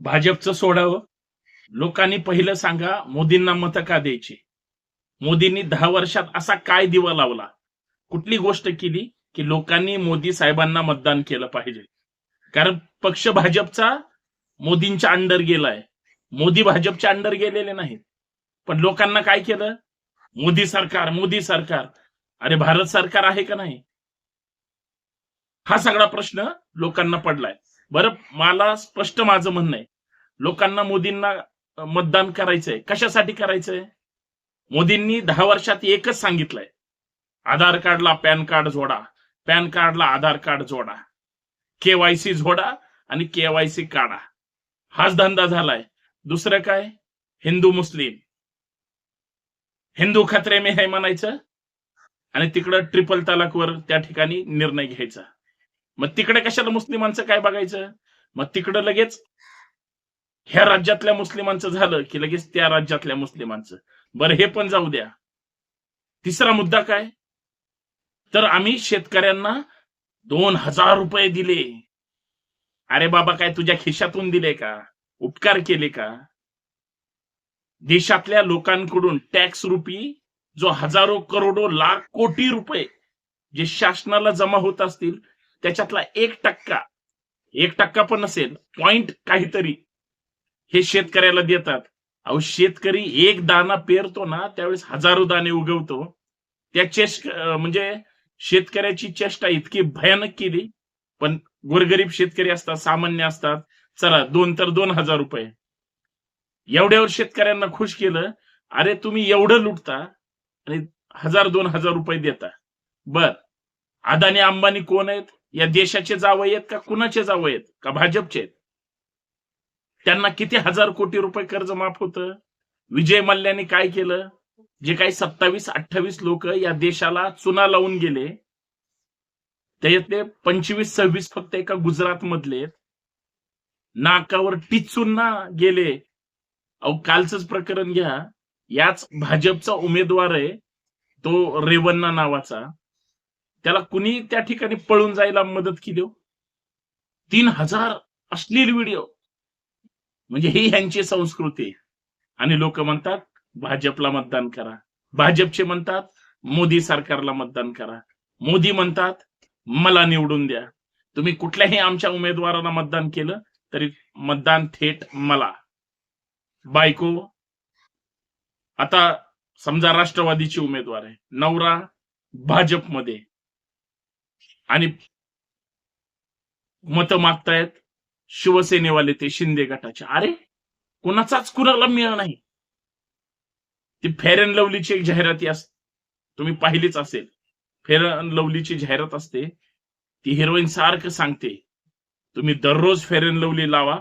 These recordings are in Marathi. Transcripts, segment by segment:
भाजपचं सोडावं. लोकांनी पहिलं सांगा मोदींना मतं का द्यायची? मोदींनी दहा वर्षात असा काय दिवा लावला? कुठली गोष्ट केली की लोकांनी मोदी साहेबांना मतदान केलं पाहिजे? कारण पक्ष भाजपचा मोदींच्या अंडर गेलाय. मोदी भाजपच्या अंडर गेलेले नाहीत. पण लोकांना काय केलं? मोदी सरकार मोदी सरकार. अरे भारत सरकार आहे का नाही? हा सगळा प्रश्न लोकांना पडलाय. बरं मला स्पष्ट माझं म्हणणं आहे. लोकांना मोदींना मतदान करायचंय. कशासाठी करायचंय? मोदींनी दहा वर्षात एकच सांगितलंय. आधार कार्डला पॅन कार्ड जोडा. पॅन कार्डला आधार कार्ड जोडा. केवायसी जोडा आणि केवायसी काढा. हाच धंदा झालाय. दुसरं काय? हिंदू मुस्लिम. हिंदू खत्रे मी हे म्हणायचं? आणि तिकडं ट्रिपल तलाकवर त्या ठिकाणी निर्णय घ्यायचा. मग तिकडे कशाला मुस्लिमांचं काय बघायचं? मग तिकडं लगेच ह्या राज्यातल्या मुस्लिमांचं झालं की लगेच त्या राज्यातल्या मुस्लिमांचं बरं हे पण जाऊ द्या. तिसरा मुद्दा काय? तर आम्ही शेतकऱ्यांना दोन हजार रुपये दिले. अरे बाबा काय तुझ्या खिशातून दिले का? उपकार केले का? देशातल्या लोकांकडून टॅक्स रुपी जो हजारो करोडो लाख कोटी रुपये जे शासनाला जमा होत असतील त्याच्यातला एक टक्का एक टक्का पण नसेल पॉइंट काहीतरी हे शेतकऱ्याला देतात. अहो शेतकरी एक दाना पेरतो ना त्यावेळेस हजारो दाणे उगवतो. त्या चेष्ट म्हणजे शेतकऱ्याची चेष्टा इतकी भयानक केली. पण गोरगरीब शेतकरी असतात सामान्य असतात. चला दोन तर दोन हजार रुपये. एवढ्यावर शेतकऱ्यांना खुश केलं अरे तुम्ही एवढं लुटता आणि हजार दोन हजार रुपये देता. बर. अदानी अंबानी कोण आहेत? या देशाचे जावं आहेत का कुणाचे जावं आहेत? का भाजपचे आहेत? त्यांना किती हजार कोटी रुपये कर्ज माफ होतं? विजय मल्ल्याने काय केलं? जे काही सत्तावीस अठ्ठावीस लोक या देशाला चुना लावून गेले त्याच्यातले पंचवीस सव्वीस फक्त एका गुजरात मधले नाकावर टिचून ना गेले. अहो कालच प्रकरण घ्या. याच भाजपचा उमेदवार आहे तो रेवन्ना नावाचा. त्याला कुणी त्या ठिकाणी पळून जायला मदत केली हो? तीन हजार अश्लील व्हिडिओ म्हणजे ही ह्यांची संस्कृती आणि लोक म्हणतात भाजपला मतदान करा. भाजपचे म्हणतात मोदी सरकारला मतदान करा. मोदी म्हणतात मला निवडून द्या. तुम्ही कुठल्याही आमच्या उमेदवाराला मतदान केलं तरी मतदान थेट मला. बायको आता समजा राष्ट्रवादीची उमेदवार आहे. नवरा भाजपमध्ये. आणि मतं मागतायत शिवसेनेवाले ते शिंदे गटाचे. अरे कुणाचाच कुणाला मिळ नाही. ती फेअर अँड लवलीची एक जाहिराती असते तुम्ही पाहिलीच असेल. फेअर अँड लवलीची जाहिरात असते. ती हिरोईन सारखं सांगते. तुम्ही दररोज फेअर अँड लवली लावा.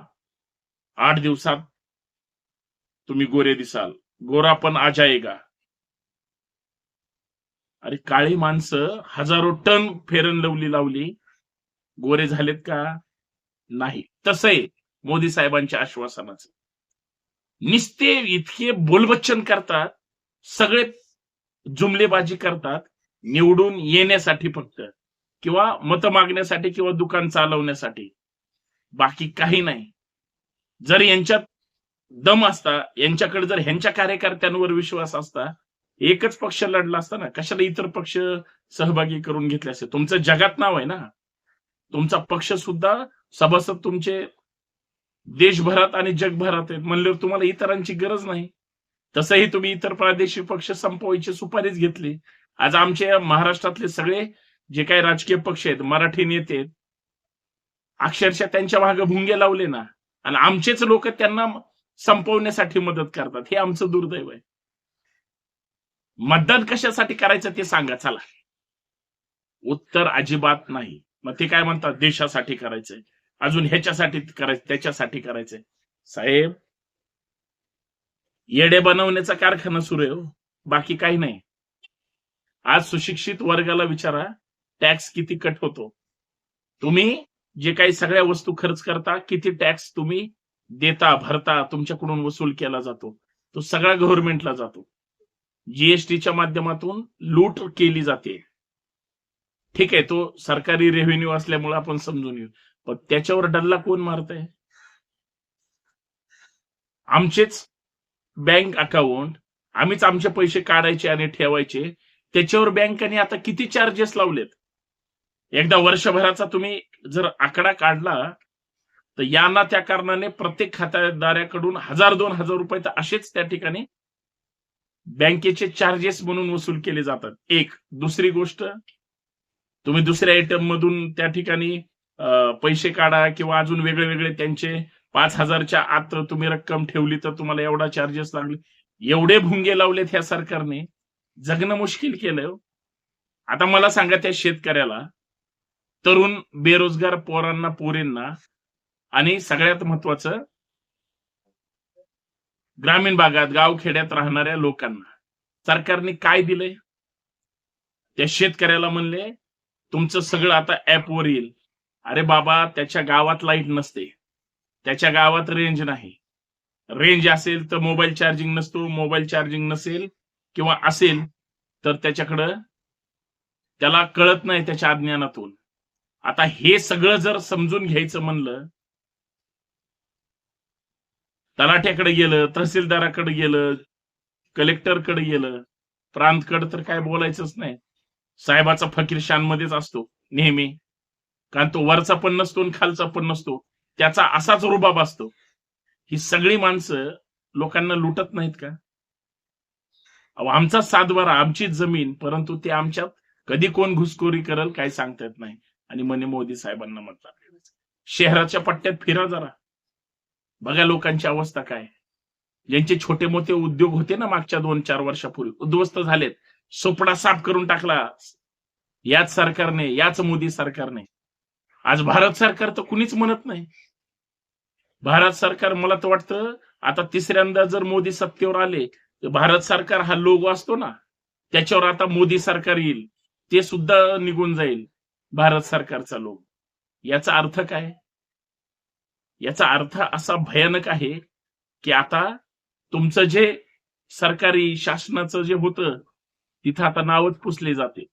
आठ दिवसात तुम्ही गोरे दिसाल. गोरा पण आ अरे काळी माणसं हजारो टन फेरन लवली लावली. गोरे झालेत का? नाही. तसंही मोदी साहेबांच्या आश्वासनाच. निस्ते इतके बोलबच्चन करतात सगळे जुमलेबाजी करतात निवडून येण्यासाठी फक्त किंवा मत मागण्यासाठी किंवा दुकान चालवण्यासाठी. बाकी काही नाही. जर यांच्यात दम असता यांच्याकडे जर ह्यांच्या कार्यकर्त्यांवर विश्वास असता एकच पक्ष लढला असता ना कशाला इतर पक्ष सहभागी करून घेतले असते? तुमचं जगात नाव आहे ना. तुमचा पक्ष सुद्धा सभासद तुमचे देशभरात आणि जगभरात आहेत. म्हणल्यावर तुम्हाला इतरांची गरज नाही. तसंही तुम्ही इतर प्रादेशिक पक्ष संपवायची सुपारीच घेतली. आज आमचे महाराष्ट्रातले सगळे जे काही राजकीय पक्ष आहेत मराठी नेते आहेत अक्षरशः त्यांच्या मागे भुंगे लावले ना. आणि आमचेच लोक त्यांना संपवण्यासाठी मदत करतात. हे आमचं दुर्दैव आहे. मतदान कशासाठी करायचं ते सांगा चला. उत्तर अजिबात नाही. मग ते काय म्हणतात? देशासाठी करायचंय. अजून ह्याच्यासाठी करायचं त्याच्यासाठी करायचंय. साहेब येडे बनवण्याचा कारखाना सुरू आहे हो. बाकी काही नाही. आज सुशिक्षित वर्गाला विचारा टॅक्स किती कट होतो. तुम्ही जे काही सगळ्या वस्तू खर्च करता किती टॅक्स तुम्ही देता भरता तुमच्याकडून वसूल केला जातो. तो सगळा गव्हर्नमेंटला जातो. जीएसटीच्या माध्यमातून लूट केली जाते. ठीक आहे तो सरकारी रेव्हेन्यू असल्यामुळे आपण समजून घेऊ. पण त्याच्यावर डल्ला कोण मारतंय? आमचेच बँक अकाउंट आम्हीच आमचे पैसे काढायचे आणि ठेवायचे. त्याच्यावर बँकेने आता किती चार्जेस लावलेत? एकदा वर्षभराचा तुम्ही जर आकडा काढला तर यांना त्या कारणाने प्रत्येक खातेदाराकडून हजार दोन हजार रुपये तर असेच त्या ठिकाणी बँकेचे चार्जेस म्हणून वसूल केले जातात. एक दुसरी गोष्ट तुम्ही दुसऱ्या एटीएम मधून त्या ठिकाणी पैसे काढा किंवा अजून वेगळे वेगळे त्यांचे पाच हजारच्या आत तुम्ही रक्कम ठेवली तर तुम्हाला एवढा चार्जेस लागले. एवढे भुंगे लावलेत ह्या सरकारने. जगणं मुश्किल केलं हो. आता मला सांगा त्या शेतकऱ्याला तरुण बेरोजगार पोरांना पोरींना आणि सगळ्यात महत्वाचं ग्रामीण भागात गावखेड्यात राहणाऱ्या लोकांना सरकारने काय दिलंय? त्या शेतकऱ्याला म्हणले तुमचं सगळं आता ऍपवर येईल. अरे बाबा त्याच्या गावात लाइट नसते. त्याच्या गावात रेंज नाही. रेंज असेल तर मोबाईल चार्जिंग नसतो मोबाईल चार्जिंग नसेल किंवा असेल तर त्याच्याकडं त्याला कळत नाही त्याच्या अज्ञानातून. आता हे सगळं जर समजून घ्यायचं म्हणलं तलाठ्याकडे गेलं तहसीलदाराकडे गेलं कलेक्टरकडे गेलं प्रांतकडे तर काय बोलायचंच नाही. साहेबाचा फकीर शानमध्येच असतो नेहमी. कारण तो वरचा पण नसतो आणि खालचा पण नसतो. त्याचा असाच रुबाब असतो. ही सगळी माणसं लोकांना लुटत नाहीत का? अहो, आमचा सातबारा आमचीच जमीन परंतु ते आमच्यात कधी कोण घुसखोरी करल काय सांगता येत नाही. आणि म्हणे मोदी साहेबांना मतदान शहराच्या पट्ट्यात फिरा जरा. बघा लोकांची अवस्था काय. ज्यांचे छोटे मोठे उद्योग होते ना मागच्या दोन चार वर्षापूर्वी उद्ध्वस्त झालेत. सोपडा साफ करून टाकला. याच सरकारने याच मोदी सरकारने. आज भारत सरकार तर कुणीच म्हणत नाही. भारत सरकार मला तर वाटतं आता तिसऱ्यांदा जर मोदी सत्तेवर आले तर भारत सरकार हा लोगो असतो ना त्याच्यावर आता मोदी सरकार येईल. ते सुद्धा निघून जाईल भारत सरकारचा लोग. याचा अर्थ काय? याचा अर्थ असा भयानक आहे की आता तुमचं जे सरकारी शासनाचं जे होतं तिथं आता नावच पुसले जाते.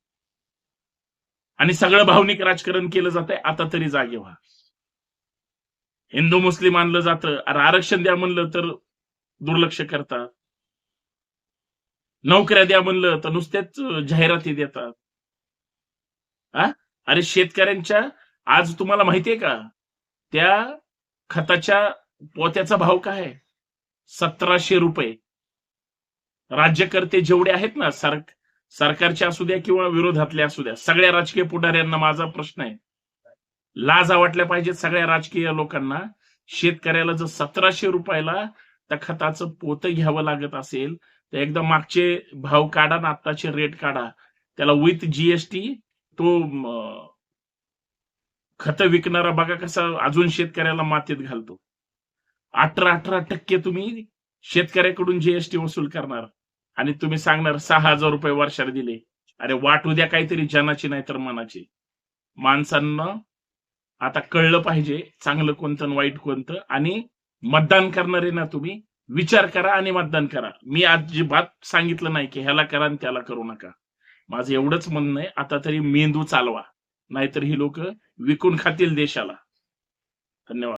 आणि सगळं भावनिक राजकारण केलं जातंय आता तरी जागे व्हा. हिंदू मुस्लिम आणलं जातं अरे आरक्षण द्या म्हणलं तर दुर्लक्ष करतात. नोकऱ्या द्या म्हणलं तर नुसत्याच जाहिराती देतात. हा अरे शेतकऱ्यांच्या आज तुम्हाला माहितीये का? त्या खताच्या पोत्याचा भाव काय आहे? सतराशे रुपये. राज्यकर्ते जेवढे आहेत ना सर सरकारचे असू द्या किंवा विरोधातले असू द्या सगळ्या राजकीय पुढाऱ्यांना माझा प्रश्न आहे. लाजा वाटल्या पाहिजेत सगळ्या राजकीय लोकांना. शेतकऱ्याला जर सतराशे रुपयाला त्या खताचं पोत घ्यावं लागत असेल तर एकदा मागचे भाव काढा ना आत्ताचे रेट काढा. त्याला विथ जीएसटी तो खतं विकणारा बघा कसा अजून शेतकऱ्याला मातीत घालतो. अठरा अठरा टक्के तुम्ही शेतकऱ्याकडून जीएसटी वसूल करणार. आणि तुम्ही सांगणार सहा हजार रुपये वर्षाला दिले. अरे वाट उद्या काहीतरी जनाची नाही तर मनाची. माणसांना आता कळलं पाहिजे चांगलं कोणतं आणि वाईट कोणतं. आणि मतदान करणारे ना तुम्ही विचार करा आणि मतदान करा. मी अजिबात सांगितलं नाही की ह्याला करा आणि त्याला करू नका. माझं एवढंच म्हणणं आहे आता तरी मेंदू चालवा. नाहीतर ही लोक विकून खातील देशाला. धन्यवाद.